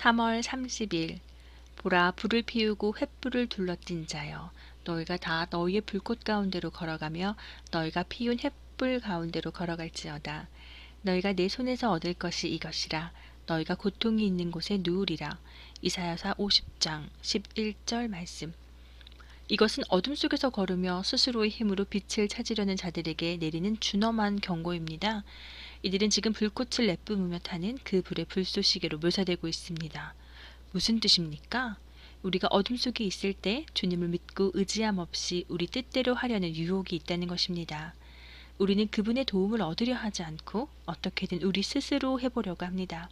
3월 30일 보라 불을 피우고 횃불을 둘러띈 자여 너희가 다 너희의 불꽃 가운데로 걸어가며 너희가 피운 횃불 가운데로 걸어갈지어다. 너희가 내 손에서 얻을 것이 이것이라. 너희가 고통이 있는 곳에 누우리라. 이사야사 50장 11절 말씀. 이것은 어둠 속에서 걸으며 스스로의 힘으로 빛을 찾으려는 자들에게 내리는 준엄한 경고입니다. 이들은 지금 불꽃을 내뿜으며 타는 그 불의 불쏘시개로 묘사되고 있습니다. 무슨 뜻입니까? 우리가 어둠 속에 있을 때 주님을 믿고 의지함 없이 우리 뜻대로 하려는 유혹이 있다는 것입니다. 우리는 그분의 도움을 얻으려 하지 않고 어떻게든 우리 스스로 해보려고 합니다.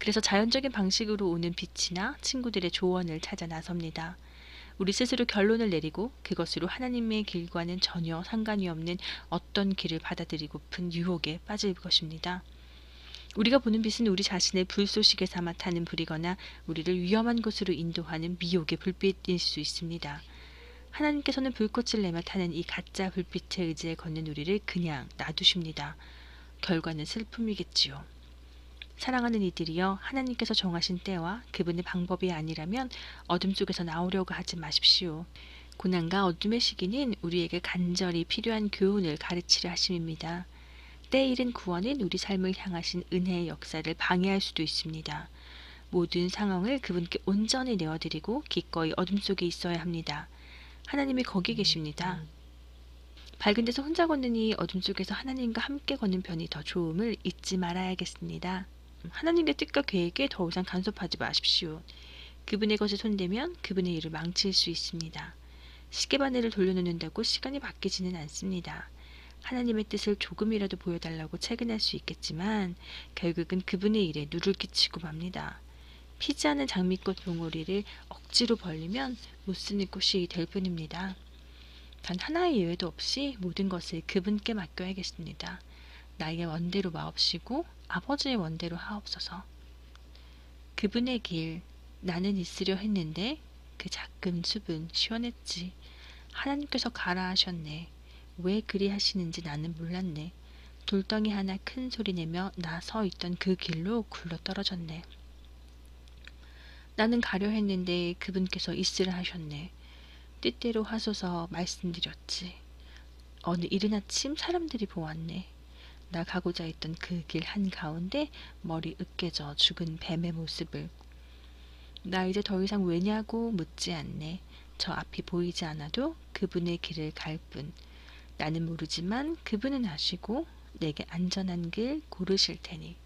그래서 자연적인 방식으로 오는 빛이나 친구들의 조언을 찾아 나섭니다. 우리 스스로 결론을 내리고 그것으로 하나님의 길과는 전혀 상관이 없는 어떤 길을 받아들이고픈 유혹에 빠질 것입니다. 우리가 보는 빛은 우리 자신의 불쏘시개 삼아 타는 불이거나 우리를 위험한 곳으로 인도하는 미혹의 불빛일 수 있습니다. 하나님께서는 불꽃을 내며 타는 이 가짜 불빛에 의지해 걷는 우리를 그냥 놔두십니다. 결과는 슬픔이겠지요. 사랑하는 이들이여 하나님께서 정하신 때와 그분의 방법이 아니라면 어둠 속에서 나오려고 하지 마십시오. 고난과 어둠의 시기는 우리에게 간절히 필요한 교훈을 가르치려 하심입니다. 때 잃은 구원은 우리 삶을 향하신 은혜의 역사를 방해할 수도 있습니다. 모든 상황을 그분께 온전히 내어드리고 기꺼이 어둠 속에 있어야 합니다. 하나님이 거기 계십니다. 밝은 데서 혼자 걷느니 어둠 속에서 하나님과 함께 걷는 편이 더 좋음을 잊지 말아야겠습니다. 하나님의 뜻과 계획에 더 이상 간섭하지 마십시오. 그분의 것에 손대면 그분의 일을 망칠 수 있습니다. 시계바늘을 돌려놓는다고 시간이 바뀌지는 않습니다. 하나님의 뜻을 조금이라도 보여달라고 채근할 수 있겠지만 결국은 그분의 일에 누를 끼치고 맙니다. 피지 않은 장미꽃 봉오리를 억지로 벌리면 못 쓰는 꽃이 될 뿐입니다. 단 하나의 예외도 없이 모든 것을 그분께 맡겨야겠습니다. 나의 원대로 마옵시고 아버지의 원대로 하옵소서. 그분의 길 나는 있으려 했는데 그 작은 숲은 시원했지. 하나님께서 가라 하셨네. 왜 그리 하시는지 나는 몰랐네. 돌덩이 하나 큰 소리 내며 나 서 있던 그 길로 굴러 떨어졌네. 나는 가려 했는데 그분께서 있으라 하셨네. 뜻대로 하소서 말씀드렸지. 어느 이른 아침 사람들이 보았네. 나 가고자 했던 그 길 한가운데 머리 으깨져 죽은 뱀의 모습을 나 이제 더 이상 왜냐고 묻지 않네. 저 앞이 보이지 않아도 그분의 길을 갈 뿐. 나는 모르지만 그분은 아시고 내게 안전한 길 고르실 테니.